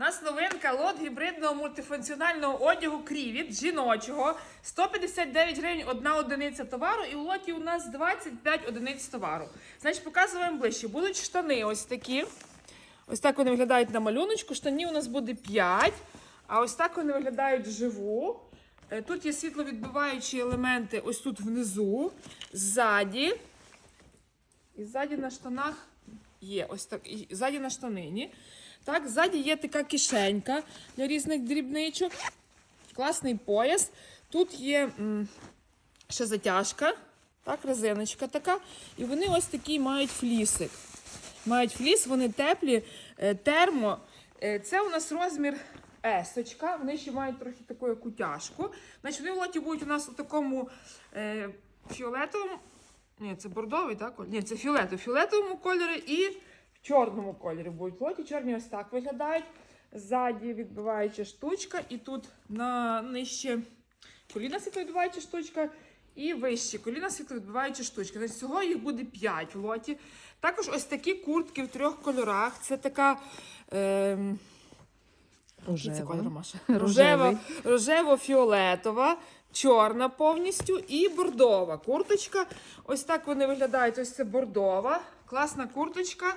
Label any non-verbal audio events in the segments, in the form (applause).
У нас новинка лот гібридного мультифункціонального одягу Крівіт жіночого. 159 гривень одна одиниця товару, і в лоті у нас 25 одиниць товару. Значить, показуємо ближче. Будуть штани ось такі. Ось так вони виглядають на малюночку. Штанів у нас буде 5. А ось так вони виглядають вживу. Е, Тут є світловідбиваючі елементи ось тут внизу, ззаді. І ззаді на штанах є ось так. І ззаді на штанині. Так, ззаді є така кишенька для різних дрібничок. Класний пояс. Тут є м, ще затяжка, так, резиночка така. І вони ось такий мають флісик. Мають фліс, вони теплі, е, термо. Е, Це у нас розмір есочка. Вони ще мають трохи таку як утяжку. Значить, вони в лоті будуть у нас у такому е, фіолетовому. Ні, це бордовий, так? Ні, це фіолетовий. Фіолетовому кольорі і в чорному кольорі будуть в лоті. Чорні ось так виглядають. Ззаді відбиваюча штучка, і тут на нижче коліна світловідбиваюча штучка. І вище коліна світловідбиваюча штучка. Значить, всього їх буде 5 в лоті. Також ось такі куртки в трьох кольорах. Це така. ем, який це кольор, Маша? (laughs) Рожево, рожево-фіолетова, чорна повністю і бордова курточка. Ось так вони виглядають. Ось це бордова. Класна курточка.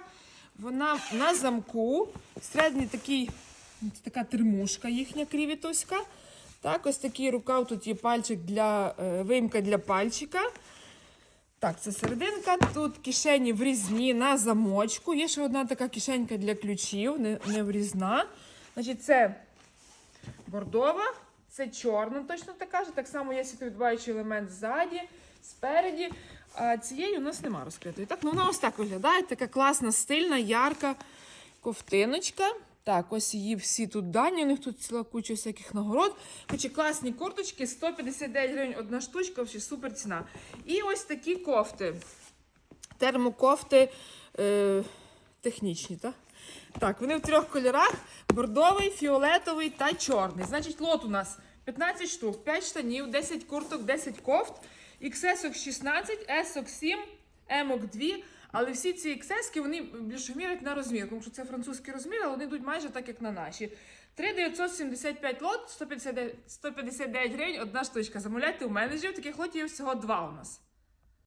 Вона на замку. Середній такий, така термушка їхня крівітоська. Так, ось такий рукав, тут є пальчик для е, виїмка для пальчика. Так, це серединка. Тут кишені врізні на замочку. Є ще одна така кишенька для ключів, не, не врізна. Значить, це бордова, це чорна, точно така ж. Так само є світловідбиваючий елемент ззаді, спереді. А цієї у нас нема розкритої. Так, ну вона ось так виглядає. Така класна, стильна, ярка ковтиночка. Так, ось її всі тут дані. У них тут ціла куча всяких нагород. Хоча класні курточки, 159 гривень одна штучка, взагалі супер ціна. І ось такі кофти. Термокофти е, технічні, так? Так, вони в трьох кольорах: бордовий, фіолетовий та чорний. Значить, лот у нас 15 штук, 5 штанів, 10 курток, 10 кофт, XS 16, S 7, M 2. Але всі ці XS вони більше мірять на розмір, тому що це французький розмір, але вони йдуть майже так, як на наші. 3975 лот, 159, 159 гривень, одна штучка. Замовляйте у менеджерів, таких лотів всього два у нас.